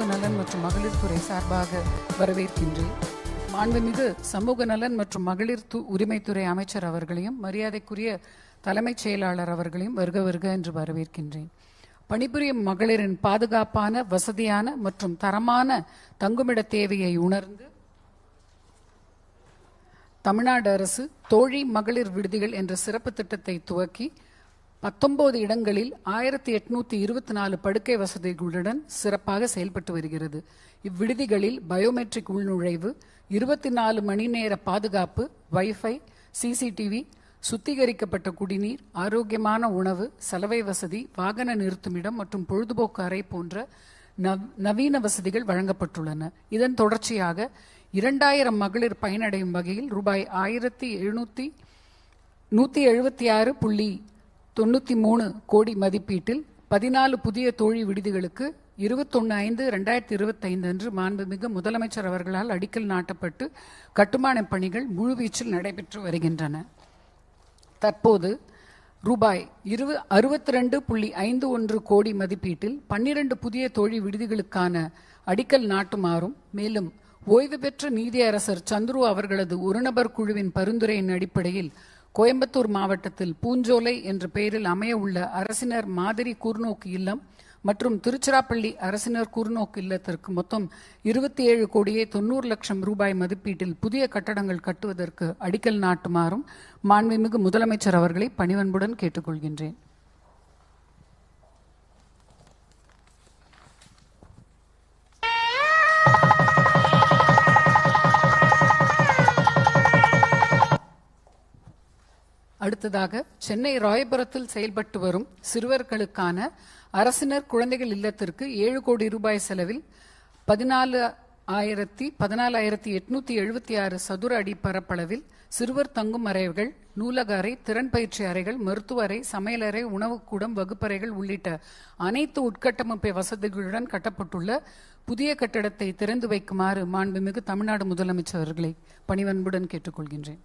சமூக நலன் மற்றும் மகளிர் துறை சார்பாக வரவேற்கின்றேன். மாண்புமிகு சமூக நலன் மற்றும் மகளிர் து உரிமைத்துறை அமைச்சர் அவர்களையும் மரியாதைக்குரிய தலைமைச் செயலாளர் அவர்களையும் வருக வருக என்று வரவேற்கின்றேன். பணிபுரியும் மகளிரின் பாதுகாப்பான வசதியான மற்றும் தரமான தங்குமிட தேவையை உணர்ந்து தமிழ்நாடு அரசு தோழி மகளிர் விடுதிகள் என்ற சிறப்பு திட்டத்தை துவக்கி பத்தொன்பது இடங்களில் ஆயிரத்தி எட்நூத்தி இருபத்தி நாலு படுக்கை வசதிகளுடன் சிறப்பாக செயல்பட்டு வருகிறது. இவ்விடுதிகளில் பயோமெட்ரிக் உள்நுழைவு இருபத்தி நாலு மணி நேர பாதுகாப்பு வைஃபை சிசிடிவி சுத்திகரிக்கப்பட்ட குடிநீர் ஆரோக்கியமான உணவு சலவை வசதி வாகன நிறுத்துமிடம் மற்றும் பொழுதுபோக்கு அறை போன்ற நவ்- நவீன வசதிகள் வழங்கப்பட்டுள்ளன. இதன் தொடர்ச்சியாக இரண்டாயிரம் மகளிர் பயனடையும் வகையில் ரூபாய் ஆயிரத்தி எழுநூத்தி நூற்றி எழுபத்தி ஆறு புள்ளி தொண்ணூற்றி மூணு கோடி மதிப்பீட்டில் பதினாலு புதிய தோழி விடுதிகளுக்கு இருபத்தொன்று ஐந்து ரெண்டாயிரத்தி இருபத்தைந்து அன்று மாண்புமிகு முதலமைச்சர் அவர்களால் அடிக்கல் நாட்டப்பட்டு கட்டுமான பணிகள் முழுவீச்சில் நடைபெற்று வருகின்றன. தற்போது ரூபாய் இருவ அறுபத்தி ரெண்டு புள்ளி ஐந்து ஒன்று கோடி மதிப்பீட்டில் பன்னிரண்டு புதிய தோழி விடுதிகளுக்கான அடிக்கல் நாட்டுமாறும் மேலும் ஓய்வு பெற்ற நீதியரசர் சந்துரு அவர்களது ஒருநபர் குழுவின் பரிந்துரையின் அடிப்படையில் கோயம்புத்தூர் மாவட்டத்தில் பூஞ்சோலை என்ற பெயரில் அமைய உள்ள அரசினர் மாதிரி கூர்நோக்கு இல்லம் மற்றும் திருச்சிராப்பள்ளி அரசினர் கூர்நோக்கு இல்லத்திற்கு மொத்தம் இருபத்தி ஏழு கோடியே தொண்ணூறு லட்சம் ரூபாய் மதிப்பீட்டில் புதிய கட்டடங்கள் கட்டுவதற்கு அடிக்கல் நாட்டுமாறும் மாண்புமிகு முதலமைச்சர் அவர்களை பணிவன்புடன் கேட்டுக்கொள்கின்றேன். அடுத்ததாக சென்னை ராயபுரத்தில் செயல்பட்டு வரும் சிறுவர்களுக்கான அரசினர் குழந்தைகள் இல்லத்திற்கு ஏழு கோடி ரூபாய் செலவில் பதினாலு ஆயிரத்தி பதினாலாயிரத்தி எட்நூத்தி எழுபத்தி ஆறு சதுர அடி பரப்பளவில் சிறுவர் தங்கும் அறைகள் நூலக அறை திறன் பயிற்சி அறைகள் மருத்துவ அறை சமையலறை உணவுக்கூடம் வகுப்பறைகள் உள்ளிட்ட அனைத்து உட்கட்டமைப்பு வசதிகளுடன் கட்டப்பட்டுள்ள புதிய கட்டடத்தை திறந்து வைக்குமாறு மாண்புமிகு தமிழ்நாடு முதலமைச்சர் அவர்களை பணிவன்புடன் கேட்டுக்கொள்கின்றேன்.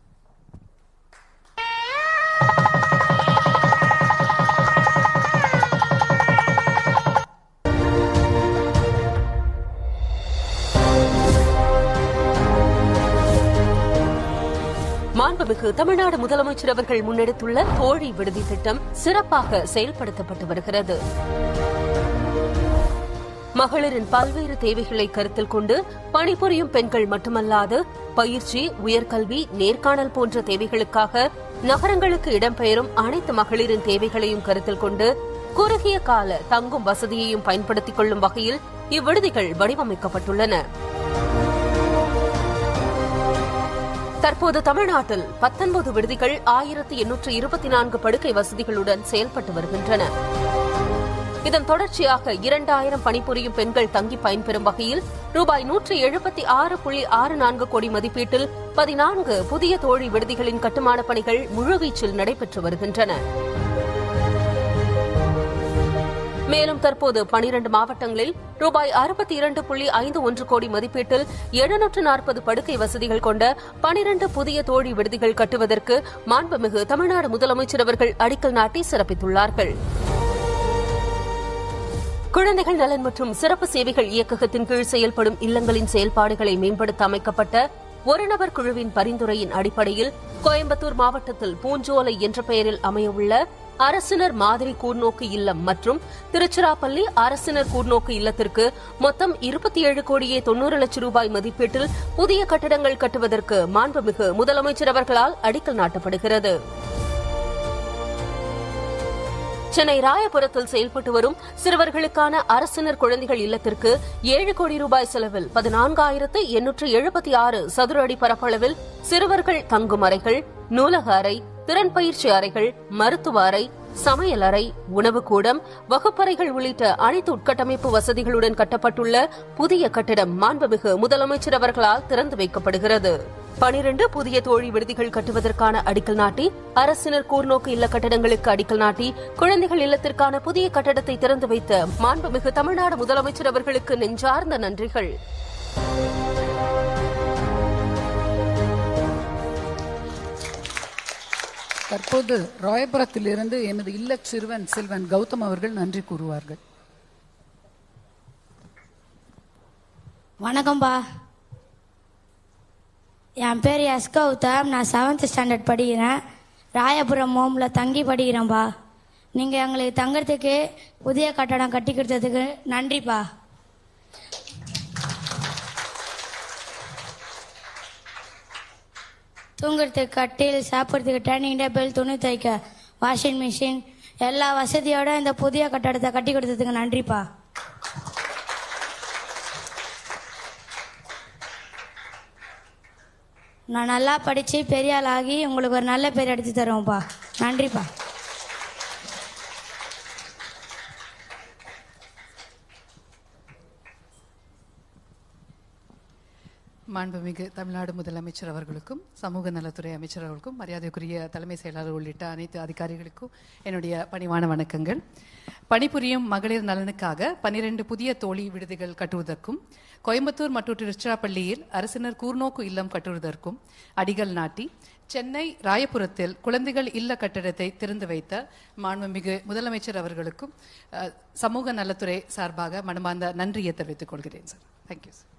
மாண்புமிகு தமிழ்நாடு முதலமைச்சர் அவர்கள் முன்னெடுத்துள்ள தோழி விடுதி திட்டம் சிறப்பாக செயல்படுத்தப்பட்டு வருகிறது. மகளிரின் பல்வேறு தேவைகளை கருத்தில் கொண்டு பணிபுரியும் பெண்கள் மட்டுமல்லாது பயிற்சி உயர்கல்வி நேர்காணல் போன்ற தேவைகளுக்காக நகரங்களுக்கு இடம்பெயரும் அனைத்து மகளிரின் தேவைகளையும் கருத்தில் கொண்டு குறுகிய கால தங்கும் வசதியையும் பயன்படுத்திக் கொள்ளும் வகையில் இவ்விடுதிகள் வடிவமைக்கப்பட்டுள்ளன. தற்போது தமிழ்நாட்டில் பத்தொன்பது விடுதிகள் ஆயிரத்தி எண்ணூற்று இருபத்தி நான்கு படுக்கை வசதிகளுடன் செயல்பட்டு வருகின்றன. இதன் தொடர்ச்சியாக இரண்டாயிரம் பணிபுரியும் பெண்கள் தங்கி பயன்பெறும் வகையில் ரூபாய் நூற்று எழுபத்தி ஆறு புள்ளி ஆறு நான்கு கோடி மதிப்பீட்டில் பதினான்கு புதிய தோழி விடுதிகளின் கட்டுமானப் பணிகள் முழுவீச்சில் நடைபெற்று வருகின்றன. மேலும் தற்போது பனிரண்டு மாவட்டங்களில் ரூபாய் அறுபத்தி இரண்டு புள்ளி ஐந்து ஒன்று கோடி மதிப்பீட்டில் எழுநூற்று நாற்பது படுக்கை வசதிகள் கொண்ட பனிரண்டு புதிய தோழி விடுதிகள் கட்டுவதற்கு மாண்புமிகு தமிழ்நாடு முதலமைச்சர் அவர்கள் அடிக்கல் நாட்டி சிறப்பித்துள்ளார்கள். குழந்தைகள் நலன் மற்றும் சிறப்பு சேவைகள் இயக்ககத்தின் கீழ் செயல்படும் இல்லங்களின் செயல்பாடுகளை மேம்படுத்த அமைக்கப்பட்ட ஒருநபர் குழுவின் பரிந்துரையின் அடிப்படையில் கோயம்புத்தூர் மாவட்டத்தில் பூஞ்சோலை என்ற பெயரில் அமையவுள்ள அரசினர் மாதிரி கூர்நோக்கு இல்லம் மற்றும் திருச்சிராப்பள்ளி அரசினர் கூர்நோக்கு இல்லத்திற்கு மொத்தம் இருபத்தி ஏழு கோடியே தொன்னூறு லட்சம் ரூபாய் மதிப்பீட்டில் புதிய கட்டடங்கள் கட்டுவதற்கு மாண்புமிகு முதலமைச்சர் அவர்களால் அடிக்கல் நாட்டப்படுகிறது. சென்னை ராயபுரத்தில் செயல்பட்டு வரும் சிறுவர்களுக்கான அரசினர் குழந்தைகள் இல்லத்திற்கு ஏழு கோடி ரூபாய் செலவில் பதினான்காயிரத்து எண்ணூற்று எழுபத்தி ஆறு சதுர அடி பரப்பளவில் சிறுவர்கள் தங்கும் அறைகள் நூலக அறை திறன் பயிற்சி அறைகள் மருத்துவ அறை சமையல் அறை உணவுக்கூடம் வகுப்பறைகள் உள்ளிட்ட அனைத்து உட்கட்டமைப்பு வசதிகளுடன் கட்டப்பட்டுள்ள புதிய கட்டிடம் மாண்புமிகு முதலமைச்சர் அவர்களால் திறந்து வைக்கப்படுகிறது. பனிரெண்டு புதிய தோழி விடுதிகள் கட்டுவதற்கான அடிக்கல் நாட்டி அரசினர் கூர்நோக்கு இல்ல கட்டடங்களுக்கு அடிக்கல் நாட்டி குழந்தைகள் இல்லத்திற்கான புதிய கட்டடத்தை திறந்து வைத்த மாண்புமிகு தமிழ்நாடு முதலமைச்சர் அவர்களுக்கு நெஞ்சார்ந்த நன்றிகள். தற்போது ராயபுரத்திலிருந்து எமது இல்லச் சிறுவன் செல்வன் கௌதம் அவர்கள் நன்றி கூறுவார்கள். வணக்கம்பா என் பேர் எஸ். கௌதம். நான் செவன்த் ஸ்டாண்டர்ட் படிக்கிறேன். ராயபுரம் ஹோமில் தங்கி படிக்கிறேன்ப்பா நீங்கள் எங்களுக்கு தங்கறதுக்கு புதிய கட்டடம் கட்டி கொடுத்ததுக்கு நன்றிப்பா தூங்குறதுக்கு கட்டில் சாப்பிட்றதுக்கு டைனிங் டேபிள் துணி தைக்க வாஷிங் மிஷின் எல்லா வசதியோட இந்த புதிய கட்டடத்தை கட்டி கொடுத்ததுக்கு நன்றிப்பா. நான் நல்லா படித்து பெரிய ஆளாகி உங்களுக்கு ஒரு நல்ல பேர் எடுத்து தருவோம்ப்பா. நன்றிப்பா. மாண்புமிகு தமிழ்நாடு முதலமைச்சர் அவர்களுக்கும் சமூக நலத்துறை அமைச்சர் அவர்களுக்கும் மரியாதைக்குரிய தலைமை செயலாளர் உள்ளிட்ட அனைத்து அதிகாரிகளுக்கும் என்னுடைய பணிவான வணக்கங்கள். பணிபுரியும் மகளிர் நலனுக்காக பனிரெண்டு புதிய தோழி விடுதிகள் கட்டுவதற்கும் கோயம்புத்தூர் மற்றும் திருச்சிராப்பள்ளியில் அரசினர் கூர்நோக்கு இல்லம் கட்டுவதற்கும் அடிகள் நாட்டி சென்னை ராயபுரத்தில் குழந்தைகள் இல்ல கட்டடத்தை திறந்து வைத்த மாண்புமிகு முதலமைச்சர் அவர்களுக்கும் சமூக நலத்துறை சார்பாக மனமார்ந்த நன்றியை தெரிவித்துக் கொள்கிறேன் சார். தேங்க்யூ சார்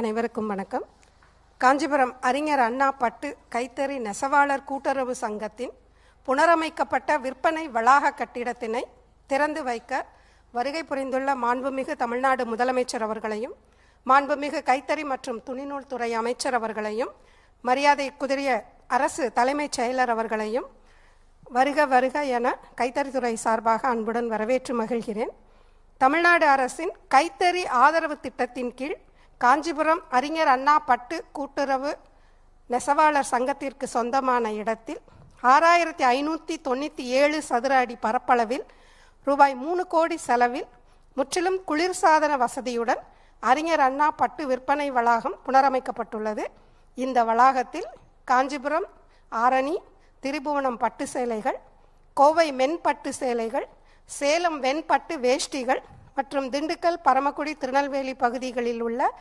அனைவருக்கும் வணக்கம். காஞ்சிபுரம் அறிஞர் அண்ணா பட்டு கைத்தறி நெசவாளர் கூட்டுறவு சங்கத்தின் புனரமைக்கப்பட்ட விற்பனை வளாக கட்டிடத்தினை திறந்து வைக்க வருகை புரிந்துள்ள மாண்புமிகு தமிழ்நாடு முதலமைச்சர் அவர்களையும் மாண்புமிகு கைத்தறி மற்றும் துணிநூல் துறை அமைச்சர் அவர்களையும் மரியாதைக்குரிய அரசு தலைமைச் செயலர் அவர்களையும் வருக வருக என கைத்தறித்துறை சார்பாக அன்புடன் வரவேற்று மகிழ்கிறேன். தமிழ்நாடு அரசின் கைத்தறி ஆதரவு திட்டத்தின் கீழ் காஞ்சிபுரம் அறிஞர் அண்ணா பட்டு கூட்டுறவு நெசவாளர் சங்கத்திற்கு சொந்தமான இடத்தில் ஆறாயிரத்தி ஐநூற்றி தொண்ணூற்றி ஏழு சதுர அடி பரப்பளவில் ரூபாய் மூணு கோடி செலவில் முற்றிலும் குளிர்சாதன வசதியுடன் அறிஞர் அண்ணா பட்டு விற்பனை வளாகம் புனரமைக்கப்பட்டுள்ளது. இந்த வளாகத்தில் காஞ்சிபுரம் ஆரணி திரிபுவனம் பட்டு சேலைகள் கோவை மென்பட்டு சேலைகள் சேலம் வெண்பட்டு வேஷ்டிகள் மற்றும் திண்டுக்கல் பரமக்குடி திருநெல்வேலி பகுதிகளில் உள்ள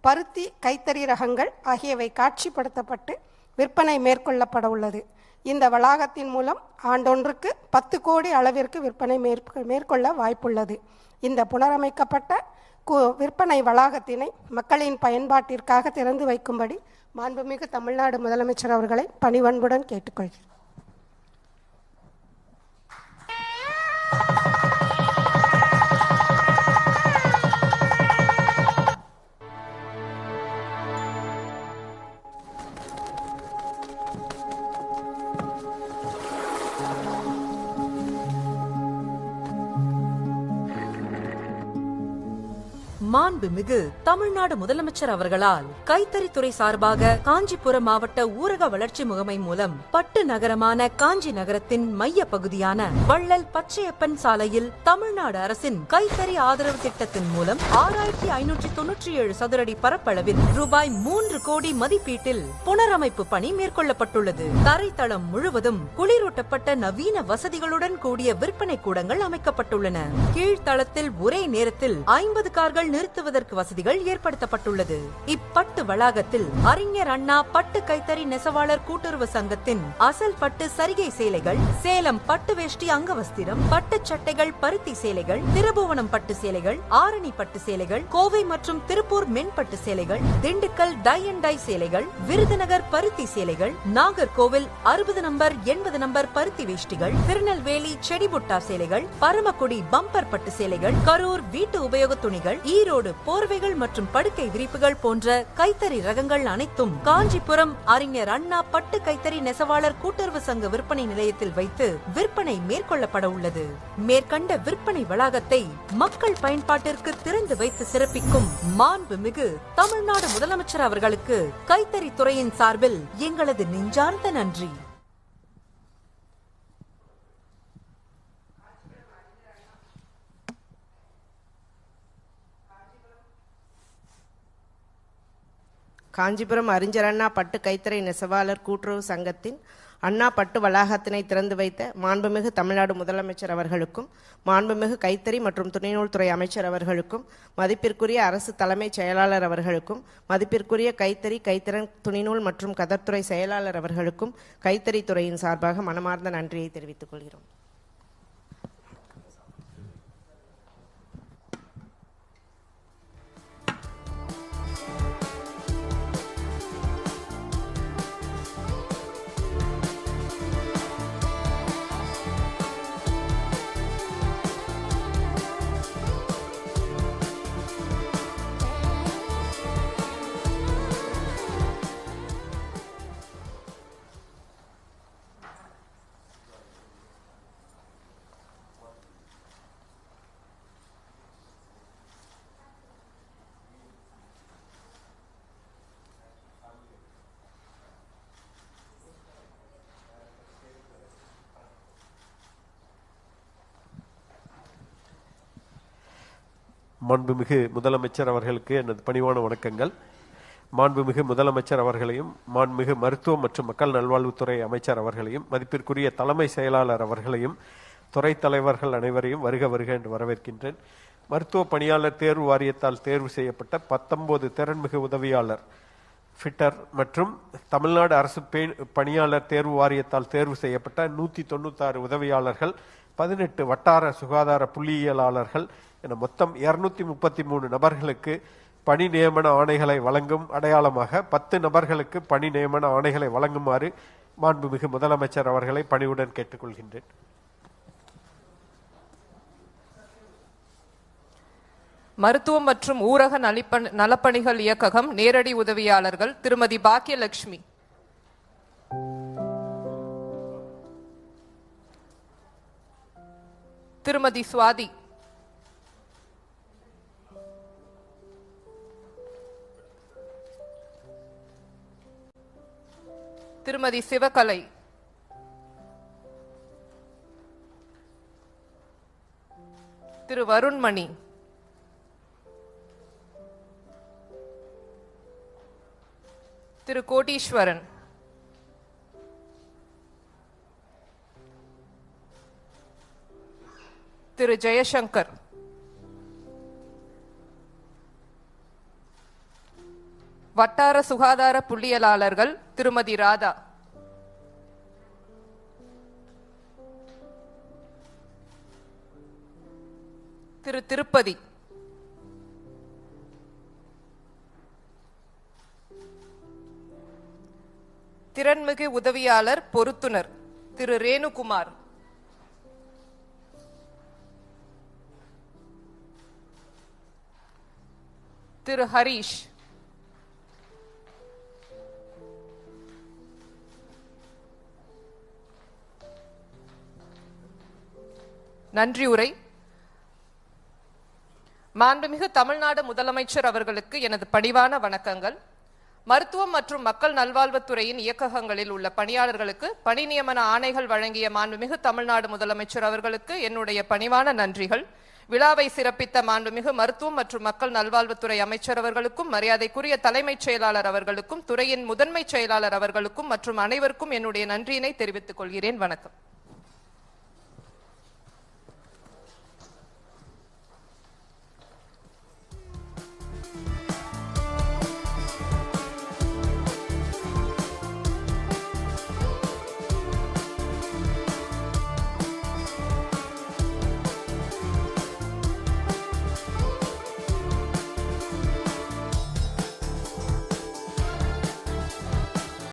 பருத்தி கைத்தறி ரகங்கள் ஆகியவை காட்சிப்படுத்தப்பட்டு விற்பனை மேற்கொள்ளப்பட உள்ளது. இந்த வளாகத்தின் மூலம் ஆண்டொன்றுக்கு பத்து கோடி அளவிற்கு விற்பனை மேற்கொள்ள வாய்ப்புள்ளது. இந்த புனரமைக்கப்பட்ட கு- விற்பனை வளாகத்தினை மக்களின் பயன்பாட்டிற்காக திறந்து வைக்கும்படி மாண்புமிகு தமிழ்நாடு முதலமைச்சர் அவர்களை பணிவன்புடன் கேட்டுக்கொள்கிறேன். மாண்புமிகு தமிழ்நாடு முதலமைச்சர் அவர்களால் கைத்தறித்துறை சார்பாக காஞ்சிபுரம் மாவட்ட ஊரக வளர்ச்சி முகமை மூலம் பட்டு நகரமான காஞ்சி நகரத்தின் மைய பகுதியான வள்ளல் பச்சையப்பன் சாலையில் தமிழ்நாடு அரசின் கைத்தறி ஆதரவு திட்டத்தின் மூலம் ஆறாயிரத்தி ஐநூற்றி தொன்னூற்றி ஏழு சதுரடி பரப்பளவில் ரூபாய் மூன்று கோடி மதிப்பீட்டில் புனரமைப்பு பணி மேற்கொள்ளப்பட்டுள்ளது. தரைத்தளம் முழுவதும் குளிரூட்டப்பட்ட நவீன வசதிகளுடன் கூடிய விற்பனை கூடங்கள் அமைக்கப்பட்டுள்ளன. கீழ்த்தளத்தில் ஒரே நேரத்தில் ஐம்பது கார்கள் நிறுத்துவதற்கு வசதிகள் ஏற்படுத்தப்பட்டுள்ளது. இப்பட்டு வளாகத்தில் அறிஞர் அண்ணா பட்டு கைத்தறி நெசவாளர் கூட்டுறவு சங்கத்தின் அசல் பட்டு சரிகை சேலைகள் சேலம் பட்டு வேஷ்டி அங்கவஸ்திரம் பட்டு சட்டைகள் பருத்தி சேலைகள் திருபுவனம் பட்டு சேலைகள் ஆரணி பட்டு சேலைகள் கோவை மற்றும் திருப்பூர் மென்பட்டு சேலைகள் திண்டுக்கல் டை அண்ட் டை சேலைகள் விருதுநகர் பருத்தி சேலைகள் நாகர்கோவில் அறுபது நம்பர் எண்பது நம்பர் பருத்தி வேஷ்டிகள் திருநெல்வேலி செடிபுட்டா சேலைகள் பரமக்குடி பம்பர் பட்டு சேலைகள் கரூர் வீட்டு உபயோக துணிகள் ஈரோடு போர்வைகள் மற்றும் படுக்கை விரிப்புகள் போன்ற கைத்தறி ரகங்கள் அனைத்தும் காஞ்சிபுரம் அறிஞர் அண்ணா பட்டு கைத்தறி நெசவாளர் கூட்டுறவு சங்க விற்பனை நிலையத்தில் வைத்து விற்பனை மேற்கொள்ளப்பட உள்ளது. மேற்கண்ட விற்பனை வளாகத்தை மக்கள் பயன்பாட்டிற்கு திறந்து வைத்து சிறப்பிக்கும் மாண்புமிகு தமிழ்நாடு முதலமைச்சர் அவர்களுக்கு கைத்தறி துறையின் சார்பில் எங்களது நெஞ்சார்ந்த நன்றி. காஞ்சிபுரம் அறிஞர் அண்ணா பட்டு கைத்தறை நெசவாளர் கூட்டுறவு சங்கத்தின் அண்ணா பட்டு வளாகத்தினை திறந்து வைத்த மாண்புமிகு தமிழ்நாடு முதலமைச்சர் அவர்களுக்கும் மாண்புமிகு கைத்தறி மற்றும் துணைநூல்துறை அமைச்சர் அவர்களுக்கும் மதிப்பிற்குரிய அரசு தலைமைச் செயலாளர் அவர்களுக்கும் மதிப்பிற்குரிய கைத்தறி கைத்திறன் துணிநூல் மற்றும் கதர்த்துறை செயலாளர் அவர்களுக்கும் கைத்தறி துறையின் சார்பாக மனமார்ந்த நன்றியை தெரிவித்துக் கொள்கிறோம். மாண்புமிகு முதலமைச்சர் அவர்களுக்கு எனது பணிவான வணக்கங்கள். மாண்புமிகு முதலமைச்சர் அவர்களையும் மாண்புமிகு மருத்துவம் மற்றும் மக்கள் நல்வாழ்வுத்துறை அமைச்சர் அவர்களையும் மதிப்பிற்குரிய தலைமை செயலாளர் அவர்களையும் துறை தலைவர்கள் அனைவரையும் வருக வருக என்று வரவேற்கின்றேன். மருத்துவ பணியாளர் தேர்வு வாரியத்தால் தேர்வு செய்யப்பட்ட பத்தொன்பது திறன்மிகு உதவியாளர் ஃபிட்டர் மற்றும் தமிழ்நாடு அரசு பணியாளர் தேர்வு வாரியத்தால் தேர்வு செய்யப்பட்ட நூற்றி தொண்ணூத்தாறு உதவியாளர்கள் பதினெட்டு வட்டார சுகாதார புள்ளியியலாளர்கள் என மொத்தம் இருநூத்தி முப்பத்தி மூணு நபர்களுக்கு பணி நியமன ஆணைகளை வழங்கும் அடையாளமாக பத்து நபர்களுக்கு பணி நியமன ஆணைகளை வழங்குமாறு மாண்புமிகு முதலமைச்சர் அவர்களை பணிவுடன் கேட்டுக்கொள்கின்றேன். மருத்துவம் மற்றும் ஊரக நலப்பணிகள் இயக்ககம் நேரடி உதவியாளர்கள் திருமதி பாக்கியலட்சுமி. திருமதி சுவாதி. திருமதி சிவகலை. திரு வருண்மணி. திரு கோட்டீஸ்வரன். திரு ஜெயசங்கர். வட்டார சுகாதார புள்ளியலாளர்கள் திருமதி ராதா. திரு திருப்பதி. திறன்மிகு உதவியாளர் பொருத்துனர் திரு ரேணுகுமார். திரு ஹரீஷ். நன்றி உரை. மாண்புமிகு தமிழ்நாடு முதலமைச்சர் அவர்களுக்கு எனது பணிவான வணக்கங்கள். மருத்துவம் மற்றும் மக்கள் நல்வாழ்வுத்துறையின் இயக்ககங்களில் உள்ள பணியாளர்களுக்கு பணி நியமன ஆணைகள் வழங்கிய மாண்புமிகு தமிழ்நாடு முதலமைச்சர் அவர்களுக்கு என்னுடைய பணிவான நன்றிகள். விழாவை சிறப்பித்த மாண்புமிகு மருத்துவம் மற்றும் மக்கள் நல்வாழ்வுத்துறை அமைச்சர் அவர்களுக்கும் மரியாதைக்குரிய தலைமைச் செயலாளர் அவர்களுக்கும் துறையின் முதன்மை செயலாளர் அவர்களுக்கும் மற்றும் அனைவருக்கும் என்னுடைய நன்றியினை தெரிவித்துக் கொள்கிறேன். வணக்கம்.